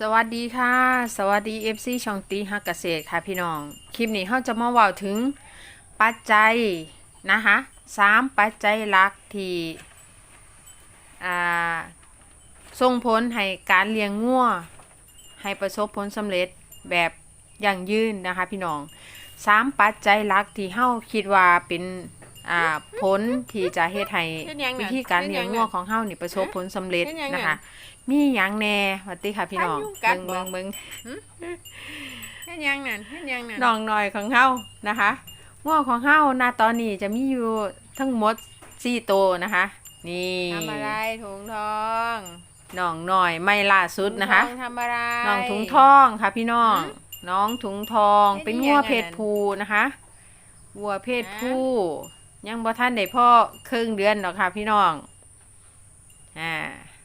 สวัสดีค่ะ สวัสดี FC ช่องตีฮักเกษตรค่ะพี่น้อง คลิปนี้เราจะมาเว่าถึงปัจจัยนะคะสามปัจจัยหลักที่อ่าส่งผลให้การเลี้ยงงัวให้ประสบผลสำเร็จแบบยั่งยืนนะคะพี่น้องสามปัจจัยหลักที่เฮาคิดว่าเป็นอ่าผลที่จะเฮ็ดให้เฮ็ดหยังน่ะวิธีการเลี้ยงงัวเฮ็ดหยังน่ะของเฮานี่ประสบผลสำเร็จเฮ็ดหยังน่ะนะคะ มีหยังแน่สวัสดีค่ะพี่น้องพายุกัดเบิ่งบ่ เบิ่งเบิ่งเฮ็ดหยังนั่นเฮ็ดหยังนั่นน้องน้อยของเฮานะคะงัวของเฮาณตอนนี้จะมีอยู่ทั้งหมด4ตัวนะคะ นี่ทำอะไรถุงทองน้องน้อยไม่ล่าสุดนะคะ ถุงทองทำอะไร น้องถุงทองค่ะพี่น้อง หืมน้องถุงทองเฮ็ดเป็นอิหยังงัวอะเพศนั่นผู้นะคะวัวเพศฮะผู้ยังบ่ทันได้พ่อครึ่งเดือนหรอกค่ะพี่น้องอ่า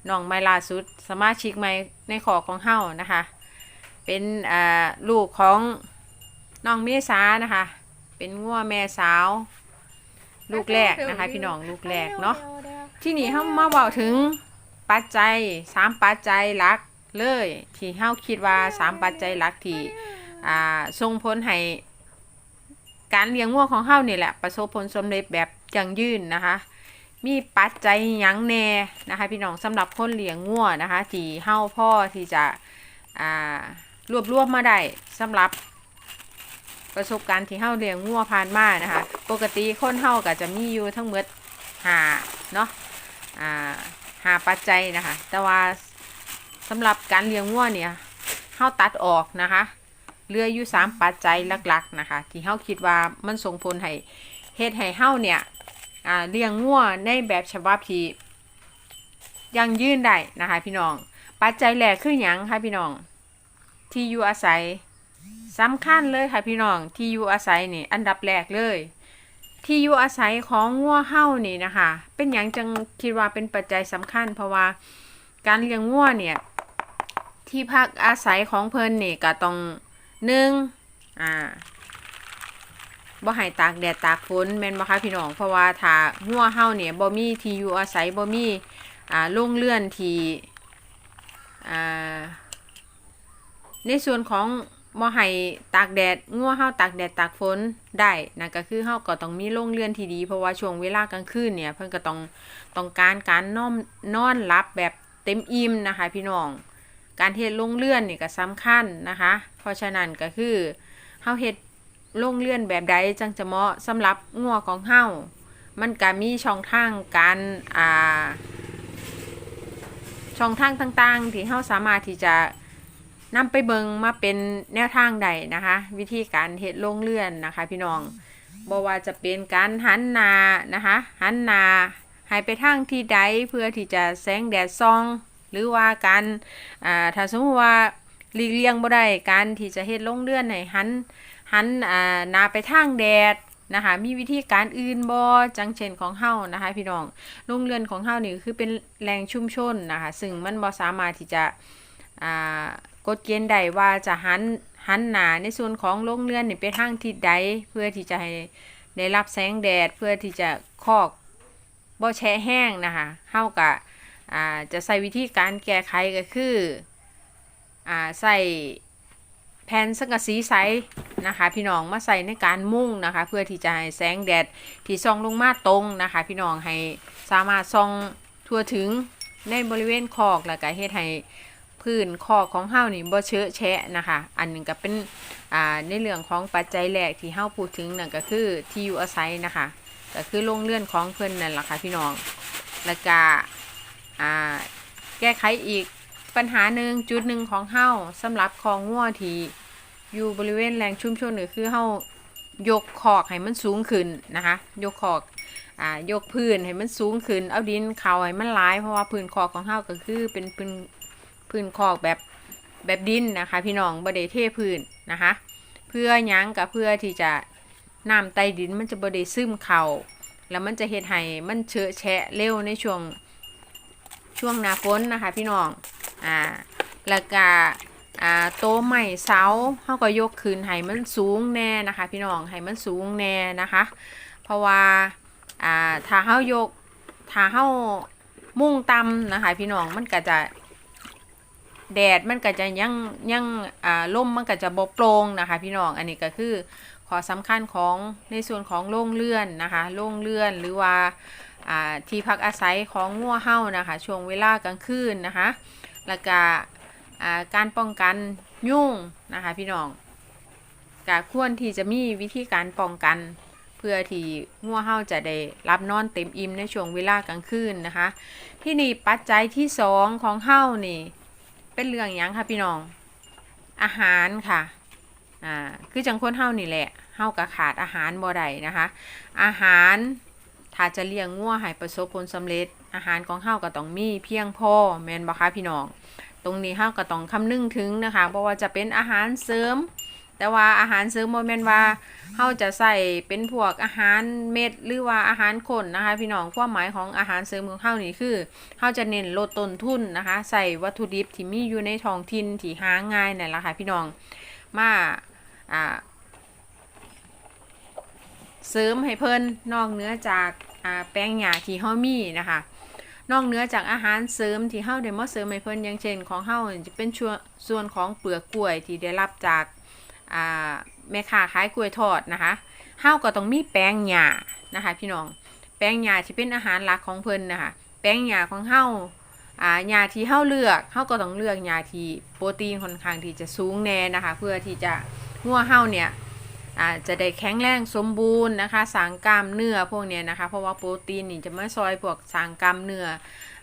น้องไม่ล่าสุด สมาชิกใหม่ในขอของเฮานะคะ เป็นลูกของน้องเมษานะคะ เป็นงัวแม่สาว ลูกแรกนะคะ พี่น้องลูกแรกเนาะที่นี่เฮามาเว้าถึงปัจจัยสามปัจจัยหลักเลย ที่เฮาคิดว่าสามปัจจัยหลักที่ส่งผลให้การเลี้ยงวัวของเฮานี่แหละ ประสบผลสำเร็จแบบยั่งยืนนะคะ มีปัจจัยยังแน่นะคะ พี่น้องสำหรับคนเลี้ยงวัวนะคะที่เฮาพ่อที่จะอ่ารวบรวมมาได้สำหรับประสบการณ์ที่เฮาเลี้ยงวัวผ่านมานะคะ ปกติคนเฮาก็จะมีอยู่ทั้งหมดหาเนาะอ่าหาปัจจัยนะคะ แต่ว่าสำหรับการเลี้ยงวัวเนี่ยเฮาตัดออกนะคะเหลืออยู่สามปัจจัยหลักๆนะคะ ที่เฮาคิดว่ามันส่งผลให้เฮ็ดให้เฮาเนี่ย เลี้ยงวัวในแบบฉบับที่ยังยืนได้นะคะพี่น้อง ปัจจัยแรกคือหยังคะพี่น้อง ที่อยู่อาศัยสำคัญเลยค่ะพี่น้อง ที่อยู่อาศัยนี่อันดับแรกเลย ที่อยู่อาศัยของงัวเห่านี่นะคะ เป็นอย่างจังคิดว่าเป็นปัจจัยสำคัญ เพราะว่าการเลี้ยงงัวเนี่ยที่พักอาศัยของเพิ่นนี่ก็ต้องหนึ่งอ่า บ่ให้ตากแดดตากฝนแม่นบ่คะพี่น้องเพราะว่าถ้างัวเห่าเนี่ยบ่มีที่อยู่อาศัยบ่มีอ่าโรงเรือนที่อ่าในส่วนของบ่ให้ตากแดดงัวเฮาตากแดดตากฝนได้นั่นก็คือเฮาก็ต้องมีโรงเรือนที่ดี เพราะว่าช่วงเวลากลางคืนเนี่ยเพิ่นก็ต้องต้องการการนอนนอนหลับแบบเต็มอิ่มนะคะพี่น้องการเฮ็ดโรงเรือนนี่ก็สำคัญนะคะ เพราะฉะนั้นก็คือเฮาเฮ็ด โรงเรือนแบบใดจังจะเหมาะสำหรับงัวของเฮามันก็มีช่องทางการอ่าช่องทางต่างๆ ที่เฮาสามารถที่จะนำไปเบิงมาเป็นแนวทางใดนะคะ วิธีการเฮ็ดโรงเรือนนะคะ พี่น้องบ่ว่าจะเป็นการหันนานะคะ หันนาให้ไปทางที่ใดเพื่อที่จะแสงแดดส่อง หรือว่าการอ่าถ้าสมมติว่าหลีกเลี่ยงบ่ได้การที่จะเฮ็ดโรงเรือนให้หัน หันอ่าหนาไปทางแดดนะคะมีวิธีการอื่นบ่จังเช่นของเฮานะคะพี่น้องโรงเรือนของเฮานี่คือเป็นแหล่งชุมชนนะคะซึ่งมันบ่สามารถที่จะอ่ากฎเกณฑ์ใดว่าจะหันหันหนาในส่วนของโรงเรือนนี่ไปทางทิศใดเพื่อที่จะให้ได้รับแสงแดดเพื่อที่จะคอกบ่แฉะแห้งนะคะเฮาก็อ่าจะใส่วิธีการแก้ไขก็คืออ่าใส่แผ่นสังกะสีใส นะคะ พี่น้องมาใส่ในการมุ่งนะคะ เพื่อที่จะให้แสงแดดที่ส่องลงมาตรงนะคะ พี่น้องให้สามารถส่องทั่วถึงในบริเวณคอกแล้วก็เฮ็ดให้พื้นคอของเฮานี่บ่เชอะแชะนะคะ อันหนึงก็เป็นอ่าในเรื่องของปัจจัยแรกที่เฮาพูดถึงนั่นก็คือที่อยู่อาศัยนะคะก็คือโรงเรือนของเพิ่อนนั่นแหละค่ะพี่น้องแล้วก็อ่าแก้ไขอีกปัญหาหนึ่งจุดหนึ่งของเฮาสำหรับคองงัวที่ อยู่บริเวณแหล่งชุมชนก็คือเฮายกคอกให้มันสูงขึ้นนะคะ ยกคอกอ่ายกพื้นให้มันสูงขึ้น เอาดินเขาให้มันหลาย เพราะว่าพื้นคอกของเฮาก็คือเป็นพื้นพื้นคอกแบบแบบดินนะคะ พี่น้องบไดเทพื้นนะคะ เพื่อยั้งกับเพื่อที่จะน้ำใต้ดินมันจะบไดซึมเข่าแล้วมันจะเฮ็ดให้มันเชอะแฉะเร็วในช่วงช่วงหน้าฝนนะคะ พี่น้องอ่าแล้วก็ อ่าโตใหม่เสาเขาก็ยกคืนให้มันสูงแน่นะคะ พี่น้องให้มันสูงแน่นะคะ เพราะว่าอ่าถ้าเขายกถ้าเขามุ่งต่ำนะคะ พี่น้องมันก็จะแดดมันก็จะยังยังอ่าลมมันก็จะบ่โปร่งนะคะ พี่น้องอันนี้ก็คือขอสำคัญของในส่วนของโรงเรือนนะคะโรงเรือนหรือว่าที่พักอาศัยของงัวเห่านะคะ ช่วงเวลากลางคืนนะคะ แล้วก็อ่า การป้องกันยุ่งนะคะพี่น้องก็ควรที่จะมีวิธีการป้องกัน เพื่อที่งัวเห่าจะได้รับนอนเต็มอิ่มในช่วงเวลากลางคืนนะคะ ที่นี่ปัจจัยที่สองของเห่านี่ เป็นเรื่องยังค่ะพี่น้อง อาหารค่ะอ่าคือจังคนเห่านี่แหละเห่าก็ขาดอาหารบ่ได้นะคะ อาหารถ้าจะเลี้ยงงัวให้ประสบผลสำเร็จ อาหารของเฮาก็ต้องมีเพียงพอแม่นบ่คะพี่น้อง ตรงนี้เฮาก็ต้องคำนึงถึงนะคะเพราะว่าจะเป็นอาหารเสริม แต่ว่าอาหารเสริมบ่แม่นว่าเฮาจะใส่เป็นพวกอาหารเม็ดหรือว่าอาหารข้นนะคะ พี่น้องความหมายของอาหารเสริมของเฮานี่คือเฮาจะเน้นลดต้นทุนนะคะ ใส่วัตถุดิบที่มีอยู่ในท้องถิ่นที่หาง่ายนั่นแหละค่ะพี่น้องมาอ่าเสริมให้เพิ่นนอกเหนื้อจากอ่าแป้งหญ้าที่เฮามีนะคะ นอกเหนื้อจากอาหารเสริมที่เฮาได้มาเสริมให้เพิ่นอย่างเช่น ของเฮาจะเป็นส่วนส่วนของเปลือกกล้วยที่ได้รับจากแม่ค้าขายกล้วยทอดนะคะเฮาก็ต้องมีแป้งหญ้านะคะพี่น้อง แป้งหญ้าที่เป็นอาหารหลักของเพิ่นนะคะแป้งหญ้าของเฮาอ่าหญ้าที่เฮาเลือกเฮาก็ต้องเลือกหญ้าที่โปรตีนค่อนข้างที่จะสูงแน่นะคะ เพื่อที่จะงัวเฮาเนี่ย จจะได้แข็งแรงสมบูรณ์นะคะ สางกล้ามเนื้อพวกเนี้ยนะคะ เพราะว่าโปรตีนนี่จะมาซอยพวกสางกล้ามเนื้อ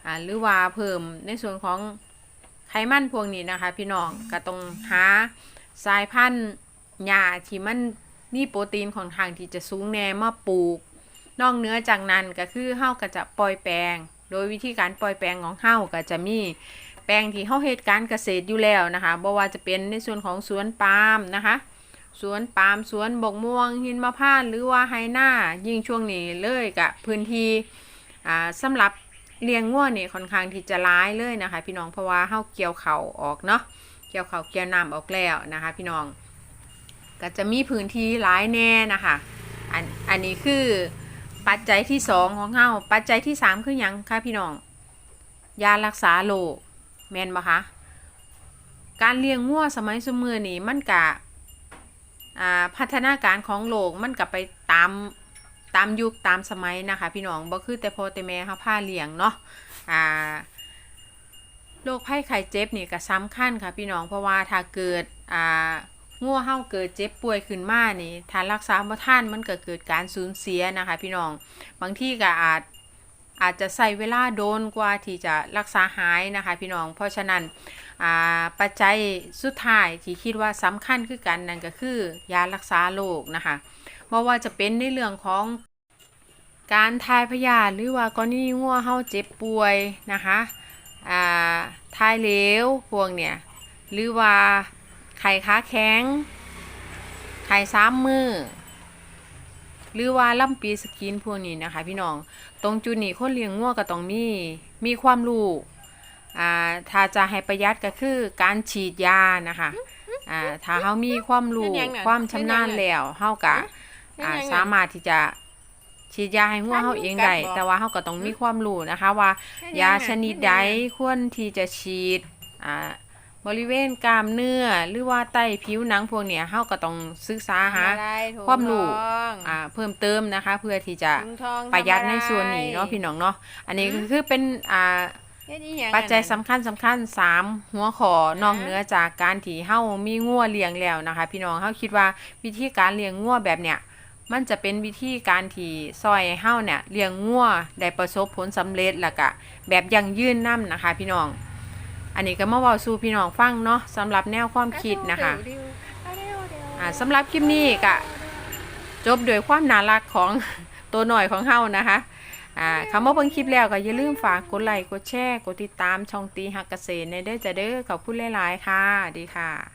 อหรือว่าเพิ่มในส่วนของไขมันพวกนี้นะคะ พี่น้องก็ต้องหาสายพันธุ์หญ้าที่มันมีโปรตีนค่อนข้างที่จะสูงแน่มาปลูก นอกเนื้อจากนั้นก็คือเฮาก็จะปล่อยแปลง โดยวิธีการปล่อยแปลงของเฮาก็จะมีแปลงที่เฮาเฮ็ดการเกษตรอยู่แล้วนะคะบ่ว่าจะเป็นในส่วนของสวนปาล์มนะคะ สวนปาล์มสวนบกม่วง หินมะพร้าวหรือว่าไฮนายิ่งช่วงนี้เลยกับพื้นที่อ่าสำหรับเลี้ยงงัวนี่ค่อนข้างที่จะร้ายเลยนะคะ พี่น้องเพราะว่าเฮาเกี่ยวเขาออกเนาะเกี่ยวเขาเกี่ยวน้ำออกแล้วนะคะ พี่น้อง ก็จะมีพื้นที่หลายแน่นะคะอันอันนี้คือปัจจัยที่สองของเฮาปัจจัยที่สามคือยังคะพี่น้อง ยารักษาโรคแม่นบ่คะการเลี้ยงงัวสมัยสมือนี่มันกะ พัฒนาการของโลกมันก็ไปตามตามยุคตามสมัยนะคะ พี่น้องบ่คือแต่พอแต่แม่เฮาพาเลี้ยงเนาะอ่าโรคภัยไข้เจ็บนี่ก็สำคัญค่ะพี่น้องเพราะว่าถ้าเกิดอ่างัวเฮาเกิดเจ็บป่วยขึ้นมานี่ถ้ารักษาบ่ทันมันก็เกิดการสูญเสียนะคะ พี่น้องบางที่ก็อาจ อาจจะใช้เวลาโดนกว่าที่จะรักษาหายนะคะพี่น้อง เพราะฉะนั้นปัจจัยสุดท้ายที่คิดว่าสำคัญคือกันนั่นก็คือยารักษาโรคนะคะเพราะว่าจะเป็นในเรื่องของการทายพยาธิหรือว่ากรณีงัวเฮาเจ็บป่วยนะคะาทายเหลวพวกเนี่ยหรือว่าไข้ขาแข็งไข้ซ้ำมือ หรือว่าล่ำปีสกินพวกนี้นะคะ พี่น้อง ตรงจุดนี้คนเลี้ยงงัวก็ต้องมีมีความรู้อ่าถ้าจะให้ประหยัดก็คือการฉีดยานะคะอ่าถ้าเฮามีความรู้เป็นหยังน่ะความชำนาญเป็นหยังน่ะแล้วเฮาก็เป็นอ่าหยังน่ะสามารถที่จะฉีดยาให้งัวเฮาเองได้กัดบ่แต่ว่าเฮาก็ต้องมีความรู้นะคะ ว่าเป็นหยายังน่ะชนิดใดควรที่จะฉีดอ่า บริเวณกล้ามเนื้อหรือว่าใต้ผิวหนังพวกเนี้ยเฮาก็ต้องศึกษาหาทำอะไรถุงความรู้ทองอ่าเพิ่มเติมนะคะ เพื่อที่จะถุงทองประหยัดทำอไในส่วนนี้เนาะพี่น้องเนาะอันนี้ก็คือเป็นอ่าเฮ็ดอีหยังปัจจัยอันนั้นสำคัญสำคัญสามหัวขอนอกเหนือจากการที่เฮามีงัวเลี้ยงแล้วนะคะ พี่น้องเฮาคิดว่าวิธีการเลี้ยงงัวแบบเนี้ยมันจะเป็นวิธีการที่ซอยให้เฮาเนี่ยเลี้ยงงัวได้ประสบผลสำเร็จแล้วก็แบบยั่งยืนนํนะคะ พี่น้อง อันนี้ก็มาเว้าสู่พี่น้องฟังเนาะสำหรับแนวความคิดนะคะเร็วๆเร็วๆเร็วๆอ่าสำหรับคลิปนี้ก็จบโดวยความน่ารักของตัวหน่อยของเฮานะคะอ่าคำว่าเบิ่งคลิปแล้วก็อย่าลืมฝากกดไลค์กดแชร์กดติดตามช่องตีหักเกษตรในเด้อจะเด้อขอบคุณหลายๆค่ะ ดีค่ะ